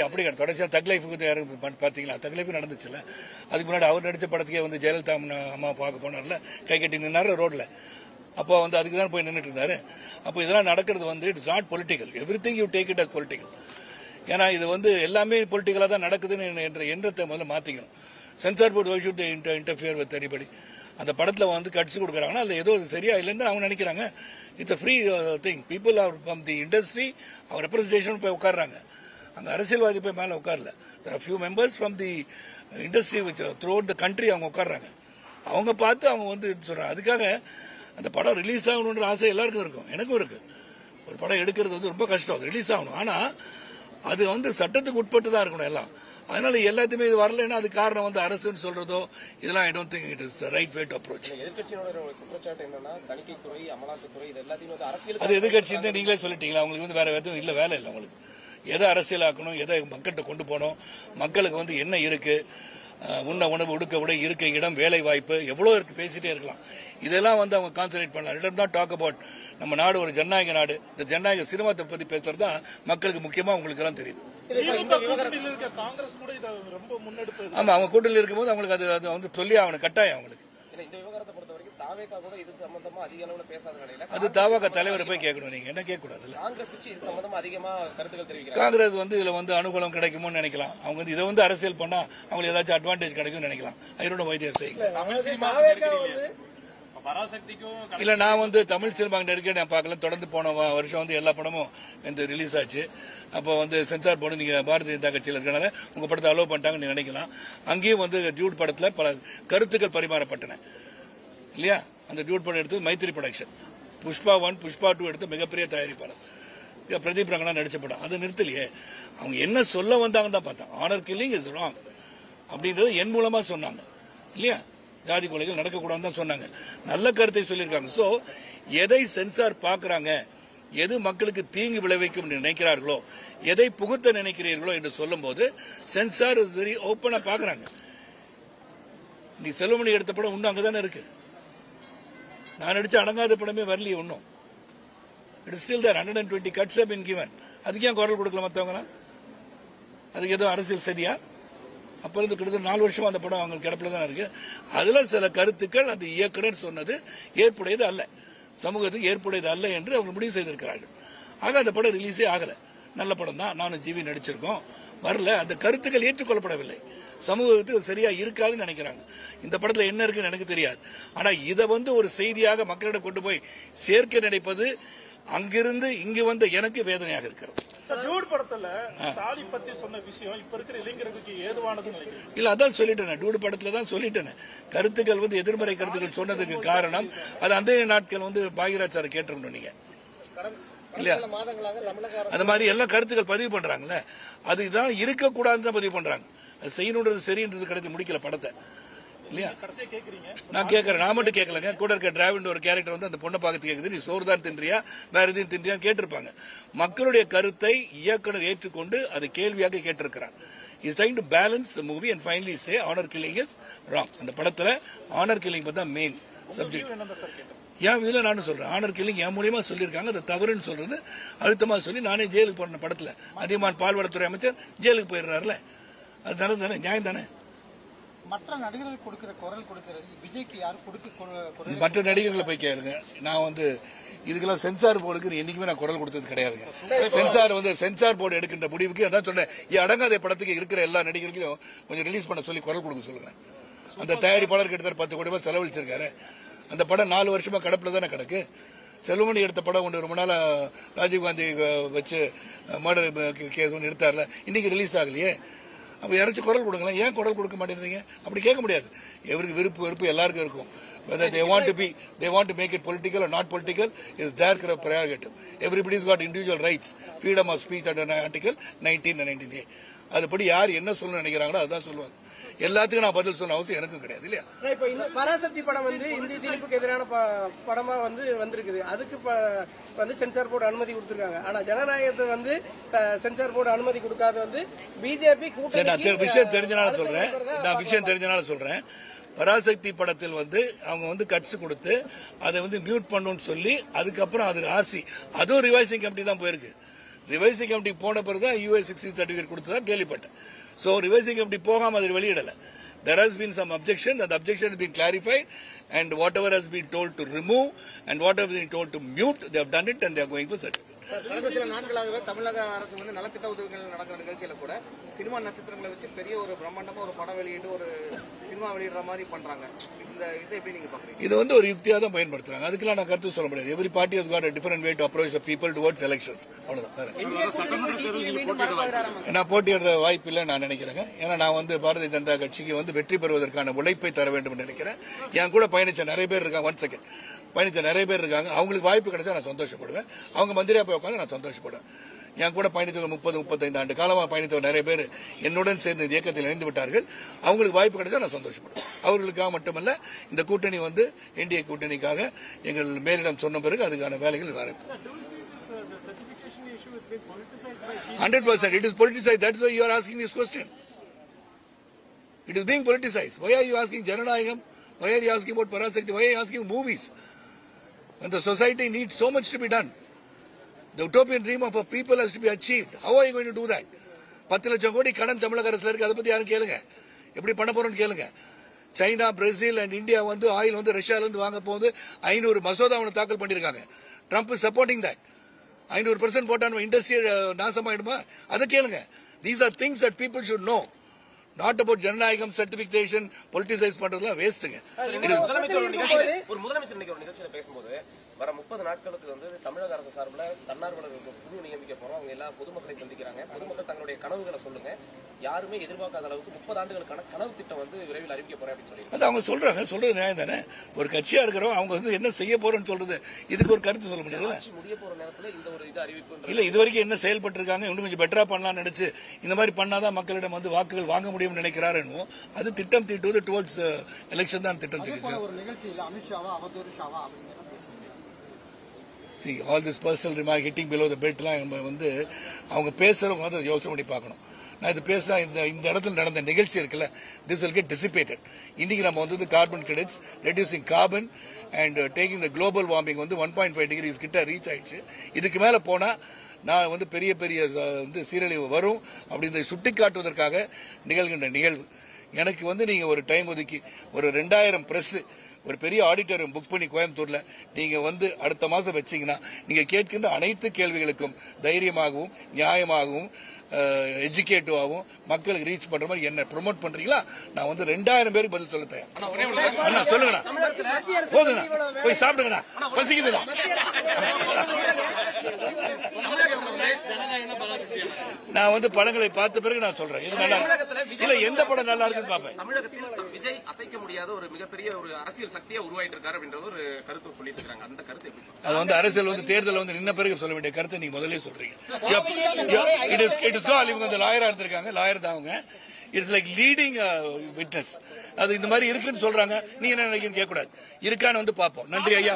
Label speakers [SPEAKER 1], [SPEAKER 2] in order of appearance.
[SPEAKER 1] அப்படி தொடர்ச்சியாக தக் லைஃபுக்கு பார்த்தீங்களா தக் லைஃப் நடந்துச்சுல்ல? அதுக்கு முன்னாடி அவர் நடித்த படத்துக்கே வந்து ஜெயலலிதா அம்மா- பார்க்க போனார்ல. கை கட்டி நின்னார் ரோட்ல. அப்போ வந்து அதுக்கு தான் போய் நின்றுட்டு இருந்தாரு. அப்போ இதெல்லாம் நடக்கிறது வந்து it's not political everything you take it as political ஏன்னா இது வந்து எல்லாமே பொலிட்டிக்கலாக தான் நடக்குதுன்னு என்ற எண்ணத்தை முதல்ல மாற்றிக்கணும் censor board why inter interfere with anybody அந்த படத்தில் வந்து கட்சி கொடுக்குறாங்கன்னா அதில் ஏதோ சரியா இல்லைன்னு அவங்க நினைக்கிறாங்க. It's free thing people are from the industry our representation போய் உட்காடுறாங்க அந்த அரசியல்வாதி போய் மேலே உட்காரல. Few members from the industry which through the country அவங்க உட்கார்றாங்க. அவங்க பார்த்து அவங்க வந்து சொல்றாங்க. அதுக்காக அந்த படம் ரிலீஸ் ஆகணுன்ற ஆசை எல்லாருக்கும் இருக்கும். எனக்கும் இருக்கு. ஒரு படம் எடுக்கிறது வந்து ரொம்ப கஷ்டம். அது ரிலீஸ் ஆகணும். ஆனா அது வந்து சட்டத்துக்கு உட்பட்டு தான் இருக்கணும் எல்லாம். அதனால எல்லாத்தையுமே இது வரலைன்னா அது காரணம் வந்து அரசுன்னு சொல்றதோ இதெல்லாம் I don't think it is right way to approach அது எதிர்கட்சி நீங்களே சொல்லிட்டீங்களா? அவங்களுக்கு வந்து வேற எதுவும் இல்ல வேலை இல்லை அவங்களுக்கு எதை அரசியலாக்கணும் எதை மக்கள்கிட்ட கொண்டு போகணும் மக்களுக்கு வந்து என்ன இருக்கு உண்ண உணவு உடுக்க உடை இருக்க இடம் வேலை வாய்ப்பு எவ்வளோ இருக்கு பேசிட்டே இருக்கலாம். இதெல்லாம் வந்து அவங்க கான்சன்ட்ரேட் பண்ணலாம். இடம் தான் டாக் அபவுட் நம்ம நாடு ஒரு ஜனநாயக நாடு. இந்த ஜனநாயக சினிமாத்தை பத்தி பேசுறது தான் மக்களுக்கு முக்கியமா உங்களுக்கு எல்லாம் தெரியுது.
[SPEAKER 2] திமுக கூட்டணியில் இருக்க காங்கிரஸ் கூட இதை ரொம்ப முன்னெடுப்பு
[SPEAKER 1] ஆமா அவங்க கூட்டணியில் இருக்கும்போது அவங்களுக்கு அது அது வந்து சொல்லி ஆகணும் கட்டாயம் அவங்களுக்கு.
[SPEAKER 3] ஏன்னா இந்த விவகாரத்தை பொறுத்த வரைக்கும் தாவேகா கூட இது சம்பந்தமா அதிக அளவுல பேசாத நிலையில
[SPEAKER 1] அது தாவாக தலைவரை போய் கேட்கணும் நீங்க. என்ன கேட்க கூடாதுல்ல
[SPEAKER 3] காங்கிரஸ் கட்சி இது சம்பந்தமா அதிகமா கருத்துக்கள் தெரிவிக்கிறாங்க.
[SPEAKER 1] காங்கிரஸ் வந்து இதுல வந்து அனுகூலம் கிடைக்குமோன்னு நினைக்கலாம். அவங்க வந்து இதை வந்து அரசியல் பண்ணா அவங்களுக்கு ஏதாச்சும் அட்வான்டேஜ் கிடைக்கும்னு நினைக்கலாம். ஐரோட வைத்திய செய்யுங்க
[SPEAKER 2] தமிழ் சினிமா பராசக்திக்கும்
[SPEAKER 1] இல்ல நான் வந்து தமிழ் சினிமா நடிக்க நான் பார்க்கல. தொடர்ந்து போன வருஷம் வந்து எல்லா படமும் இந்த ரிலீஸ் ஆச்சு. அப்போ வந்து சென்சார் போர்டு நீங்க பாரதிய ஜனதா கட்சியில் இருக்கனால உங்க படத்தை அலோவ் பண்ணிட்டாங்கன்னு நீங்க நினைக்கலாம். அங்கேயும் வந்து டியூட் படத்துல பல கருத்துக்கள் பரிமாறப்பட்டன. இல்லையா? அந்த டியூட் படம் எடுத்து Mythri production Pushpa one Pushpa two எடுத்து மிகப்பெரிய தயாரிப்பாளர். பிரதீப் ரங்கனா நடிச்ச படம். அதை நிறுத்தலையே. அவங்க என்ன சொல்ல வந்தாங்க தான் பார்த்தேன். ஆனர் கில்லிங் இஸ் ராங் அப்படின்றது என் மூலமா சொன்னாங்க. இல்லையா? ஜாதி கொலைகள் நடக்கக்கூடாதுன்னு தான் சொன்னாங்க. நல்ல கருத்தை சொல்லியிருக்காங்க. ஸோ எதை சென்சார் பார்க்குறாங்க? எது மக்களுக்கு தீங்கு விளைவிக்கும் நினைக்கிறார்களோ எதை புகுத்த நினைக்கிறீர்களோ என்று சொல்லும்போது சென்சார் வெரி ஓப்பனா பார்க்குறாங்க. நீ செல்வமணி எடுத்த படம் இன்னும் அங்கதானே இருக்கு. நான் நடிச்ச அடங்காத படமே வரலையே ஒன்றும் it still there hundred and twenty cuts been given அதுக்கு ஏன் குரல் கொடுக்கல மற்றவங்களாம் அதுக்கு எதுவும் அரசியல் சரியா? அப்போ இருந்து கிட்டத்தட்ட நாலு வருஷமா அந்த படம் அவங்க கிடப்பில் தான் இருக்கு. அதில் சில கருத்துக்கள் அந்த இயக்குனர் சொன்னது ஏற்புடையது அல்ல. சமூகத்துக்கு ஏற்புடையது அல்ல என்று அவங்க முடிவு செய்திருக்கிறார்கள். ஆக அந்த படம் ரிலீஸே ஆகலை. நல்ல படம் தான் நானும் ஜிவி நடிச்சிருக்கோம். வரல. அந்த கருத்துக்கள் ஏற்றுக்கொள்ளப்படவில்லை. சமூகத்துக்கு சரியா இருக்காதுன்னு நினைக்கிறாங்க. இந்த படத்துல என்ன இருக்குன்னு எனக்கு தெரியாது. ஆனா இதை வந்து ஒரு செய்தியாக மக்களிடம் கொண்டு போய் சேர்க்க நினைப்பது அங்கிருந்து இங்கு வந்த எனக்கு வேதனையாக இருக்கிறது.
[SPEAKER 2] டியூட் படத்துல தாலி பத்தி சொன்ன விஷயம் இப்ப இருக்கிற இளைஞர்களுக்கு ஏதுவானதுன்னு நினைக்கிறேன்
[SPEAKER 1] இல்ல அதான் சொல்லிட்டேன். டூடு படத்துல தான் சொல்லிட்டேன். கருத்துக்கள் வந்து எதிர்மறை கருத்துக்கள் சொன்னதுக்கு காரணம் அது அந்த நாட்கள் வந்து பாகிராஜ் சார் கேட்டிருக்கணும் நீங்க. இல்லையா? அந்த மாதிரி எல்லா கருத்துக்கள் பதிவு பண்றாங்கல்ல. அதுதான் இருக்கக்கூடாதுன்னு தான் பதிவு பண்றாங்க. அது செய்யணுன்றது சரின்றது கிடைத்து முடிக்கல படத்தை. இல்லையா? நான் கேட்கறேன் நான் மட்டும் கேட்கலங்க கூட இருக்க டிராவிட் ஒரு கேரக்டர் வந்து அந்த பொண்ணை பார்த்து கேட்குது நீ சோறு தான் தின்றியா? வேற எதையும் தின்றியா கேட்டிருப்பாங்க. மக்களுடைய கருத்தை இயக்குனர் ஏற்றுக்கொண்டு அது கேள்வியாக கேட்டிருக்கிறார். Is trying to balance the movie and finally say honour killing is wrong அந்த படத்துல ஆனர் கில்லிங் தான் மெயின் சப்ஜெக்ட் ஏன் இதுல நானும் சொல்றேன். ஆனர் கில்லிங் என் மூலியமா சொல்லியிருக்காங்க. அது தவறுன்னு சொல்றது அழுத்தமா சொல்லி நானே ஜெயிலுக்கு போன படத்துல. அதிகமான பால்வளத்துறை அமைச்சர் ஜெயிலுக்கு போயிடுறாருல. அது நல்லது தானே? நியாயம் தானே?
[SPEAKER 4] மற்ற நடிகர்களுக்கு கொடுக்கிற குரல் கொடுக்கிறது விஜய்க்கு யாரும் கொடுக்க
[SPEAKER 1] மற்ற நடிகர்களை போய் கேளுங்க. நான் வந்து இதுக்கெல்லாம் சென்சார் போர்டுக்கு என்னைக்குமே நான் குரல் கொடுத்தது கிடையாதுங்க. சென்சார் வந்து சென்சார் போர்டு எடுக்கின்ற முடிவுக்கு அதான் சொன்னேன். அடங்காத படத்துக்கு இருக்கிற எல்லா நடிகர்களையும் கொஞ்சம் ரிலீஸ் பண்ண சொல்லி குரல் கொடுக்க சொல்லுங்க. அந்த தயாரிப்பாளர் கிட்டத்தட்ட பத்து கோடி ரூபாய் செலவழிச்சிருக்காரு. அந்த படம் நாலு வருஷமா கடப்புல தானே கிடக்கு. செல்வமணி எடுத்த படம் ஒன்று ரொம்ப நாளா ராஜீவ்காந்தி வச்சு மர்டர் கேஸ் ஒன்று எடுத்தார்ல. இன்னைக்கு ரிலீஸ் ஆகலையே. அப்போ யாராச்சும் குரல் கொடுங்களேன். ஏன் குரல் கொடுக்க மாட்டேங்கிறீங்க? அப்படி கேட்க முடியாது. எவருக்கு விருப்பு வெறுப்பு எல்லாருக்கும் இருக்கும். Whether they want to be they want to make it political or not political is their prerogative. Everybody's got individual rights. Freedom of speech under article 19 and 19a அதுபடி யார் என்ன சொல்லணும்னு நினைக்கிறாங்களோ அதுதான் சொல்லுவாங்க. எல்லாத்துக்கும் நான் பதில் சொல்ல அவசியம் எனக்கும் கிடையாது இல்லையா?
[SPEAKER 5] இப்ப இந்த பராசக்தி படம் வந்து இந்தி திணிப்புக்கு எதிரான படமா வந்து வந்திருக்குது. அதுக்கு வந்து சென்சார் போர்டு அனுமதி கொடுத்திருக்காங்க. ஆனா ஜனநாயகத்தை வந்து சென்சார் போர்டு அனுமதி கொடுக்காத வந்து பிஜேபி
[SPEAKER 1] தெ- விஷயம் தெரிஞ்சனால சொல்றேன். நான் விஷயம் தெரிஞ்சனால சொல்றேன். பராசக்தி படத்தில் வந்து அவங்க வந்து கட்ஸ் கொடுத்து அதை வந்து மியூட் பண்ணணும்னு சொல்லி அதுக்கப்புறம் அது ஆர்சி அதுவும் ரிவைசிங் கமிட்டி தான் போயிருக்கு ரிவைசிங் கமிட்டி போன பிறகு தான் யூஏ சிக்ஸ்டி சர்டிஃபிகேட் கொடுத்ததா கேள்விப்பட்டேன் ஸோ ரிவைசிங் கமிட்டி போகாம அது வெளியிடல there has been some objection that objection has been clarified and whatever has been told to remove and whatever has been told to mute they have done it and they are going for certificate
[SPEAKER 6] கடந்த சில நாட்களாகவே தமிழக அரசு வந்து நலத்திட்ட உதவிகள் நடக்கிற நிகழ்ச்சியில கூட சினிமா நட்சத்திரங்களை வச்சு பெரிய ஒரு பிரம்மாண்டமா ஒரு படம் வெளியிட்டு ஒரு சினிமா வெளியிடுற மாதிரி பண்றாங்க. இந்த இதை எப்படி நீங்க பாக்குறீங்க?
[SPEAKER 1] இது வந்து ஒரு யுக்தியா தான் பயன்படுத்துறாங்க. அதுக்கெல்லாம் நான் கருத்து சொல்ல முடியாது. Every party a different way to approach the people towards elections. அவ்வளவுதான். நான் போட்டியிடுற வாய்ப்பு இல்லை நான் நினைக்கிறேங்க. ஏன்னா நான் வந்து பாரதிய ஜனதா கட்சிக்கு வந்து வெற்றி பெறுவதற்கான உழைப்பை தர வேண்டும் என்று நினைக்கிறேன். என் கூட பயணிச்ச நிறைய பேர் இருக்காங்க. ஒன் செகண்ட் பயணிச்ச நிறைய பேர் இருக்காங்க. அவங்களுக்கு வாய்ப்பு கிடைச்சா நான் சந்தோஷப்படுவேன். அவங்க மந்திரியா போய் உட்காந்து நான் சந்தோஷப்படுவேன் என் கூட பயணித்தவங்க முப்பது முப்பத்தைந்து ஆண்டு காலமாக பயணித்தவர் நிறைய பேர் என்னுடன் சேர்ந்து இந்த இயக்கத்தில் இணைந்து விட்டார்கள் அவங்களுக்கு வாய்ப்பு கிடைச்சா நான் சந்தோஷப்படுவேன் அவர்களுக்காக மட்டுமல்ல இந்த கூட்டணி வந்து என்டிஏ கூட்டணிக்காக எங்கள் மேலிடம் சொன்ன பிறகு அதுக்கான வேலைகள் வேற Hundred percent. It is politicized. That's why you are asking this question. It is being politicized. Why are you asking Jananayagam? Why are you asking about Parasakti? Why are you asking movies? When the society needs so much to be done. The utopian dream of a people has to be achieved. How are you going to do that? பத்து லட்சம் கோடி கடன் தமிழக அரசுல இருக்கு. அதை பத்தி யாரும் கேளுங்க. எப்படி பண்ண போறோம்னு கேளுங்க. சைனா பிரேசில் அண்ட் இந்தியா வந்து ஆயில் வந்து ரஷ்யால இருந்து வாங்க போது ஐநூறு மசோதா தாக்கல் பண்ணிருக்காங்க ட்ரம்ப் சப்போர்ட்டிங் தட் ஐநூறு பர்சன்ட் போட்டா இண்டஸ்ட்ரி நாசமாயிடுமா? அதை கேளுங்க. These are things that people should know not about ஜனநாயகம் சர்டிபிகேஷன் பொலிட்டிசைஸ் பண்றதுலாம் வேஸ்ட்டுங்க
[SPEAKER 3] ஒரு முதலமைச்சர் இன்னைக்கு ஒரு நிகழ்ச்சியில பேசும்போது வர முப்பது நாட்களுக்கு வந்து தமிழக அரசு சார்பில் தன்னார்வலர்களுக்கு குழு நியமிக்க போறோம். அவங்க எல்லாம் பொதுமக்களை சந்திக்கிறாங்க. பொதுமக்கள் தங்களுடைய கனவுகளை சொல்லுங்க. யாருமே எதிர்பார்க்காத அளவுக்கு முப்பது ஆண்டுகளுக்கான கனவு திட்டம் வந்து விரைவில் அறிவிக்க போறேன் அப்படின்னு சொல்லி
[SPEAKER 1] அது அவங்க சொல்றாங்க. சொல்றது நியாயம் தானே? ஒரு கட்சியா இருக்கிறோம் அவங்க வந்து என்ன செய்ய போறோம்னு சொல்றது இதுக்கு ஒரு கருத்து சொல்ல
[SPEAKER 3] ஆட்சி முடிய போற நேரத்துல இந்த ஒரு இது அறிவிப்பு
[SPEAKER 1] இல்ல இது வரைக்கும் என்ன செயல்பட்டு இருக்காங்க இன்னும் கொஞ்சம் பெட்டரா பண்ணலாம்னு நினைச்சு இந்த மாதிரி பண்ணாதான் மக்களிடம் வந்து வாக்குகள் வாங்க முடியும்னு நினைக்கிறாரு என்னவோ அது திட்டம் தீட்டுவது டுவர்ட்ஸ் எலெக்ஷன் தான் திட்டம் தீட்டு see all this personal remark hitting below the பெல்ட்லாம் நம்ம வந்து அவங்க பேசுறவங்க வந்து யோசனை பண்ணி பார்க்கணும். நான் இது பேசுறா இந்த இந்த இடத்துல நடந்த நிகழ்ச்சி இருக்குல்ல திஸ் will get dissipated. இன்னைக்கு நம்ம வந்து carbon credits reducing carbon and taking the global warming வந்து ஒன் பாயிண்ட் ஃபைவ் டிகிரிஸ் கிட்ட ரீச் ஆயிடுச்சு. இதுக்கு மேல போனா நான் வந்து பெரிய பெரிய வந்து சீரழிவு வரும் அப்படின்னு சுட்டி காட்டுவதற்காக நிகழ்கின்ற நிகழ்வு. எனக்கு வந்து நீங்க ஒரு டைம் ஒதுக்கி ஒரு ரெண்டாயிரம் பிரஸ் ஒரு பெரிய ஆடிட்டோரியம் புக் பண்ணி கோயம்புத்தூர்ல நீங்க வந்து அடுத்த மாசம் வச்சீங்கன்னா நீங்க கேட்கின்ற அனைத்து கேள்விகளுக்கும் தைரியமாகவும் நியாயமாகவும் எஜுகேட்டிவாகவும் மக்களுக்கு ரீச் பண்ற மாதிரி என்ன ப்ரொமோட் பண்றீங்களா? நான் வந்து ரெண்டாயிரம் பேருக்கு பதில் சொல்ல தயார். அண்ணா சொல்லுங்கண்ணா. போதுங்கண்ணா. போய் சாப்பிடுங்கண்ணா. பசிக்குதுண்ணா. நான் வந்து படங்களை பார்த்த பிறகு நான் சொல்றேன். இது நல்லா இல்ல எந்த படம் நல்லா இருக்குன்னு பார்ப்பேன்.
[SPEAKER 3] தமிழகத்தில் விஜய் அசைக்க முடியாத ஒரு மிகப்பெரிய ஒரு அரசியல் சக்தியா உருவாயிட்டு இருக்காரு அப்படின்ற ஒரு கருத்து சொல்லிட்டு இருக்காங்க. அந்த கருத்து
[SPEAKER 1] அது வந்து அரசியல் வந்து தேர்தல் வந்து நின்ன பிறகு சொல்ல வேண்டிய கருத்தை நீங்க முதல்ல சொல்றீங்க. It is it is call இவங்க வந்து லாயரா இருந்திருக்காங்க. லாயர் தான் அவங்க. இட்ஸ் லைக் லீடிங் விட்னஸ் அது இந்த மாதிரி இருக்குன்னு சொல்றாங்க. நீ என்ன நினைக்கிறீங்க கேட்கக்கூடாது. இருக்கான்னு வந்து பார்ப்போம். நன்றி ஐயா.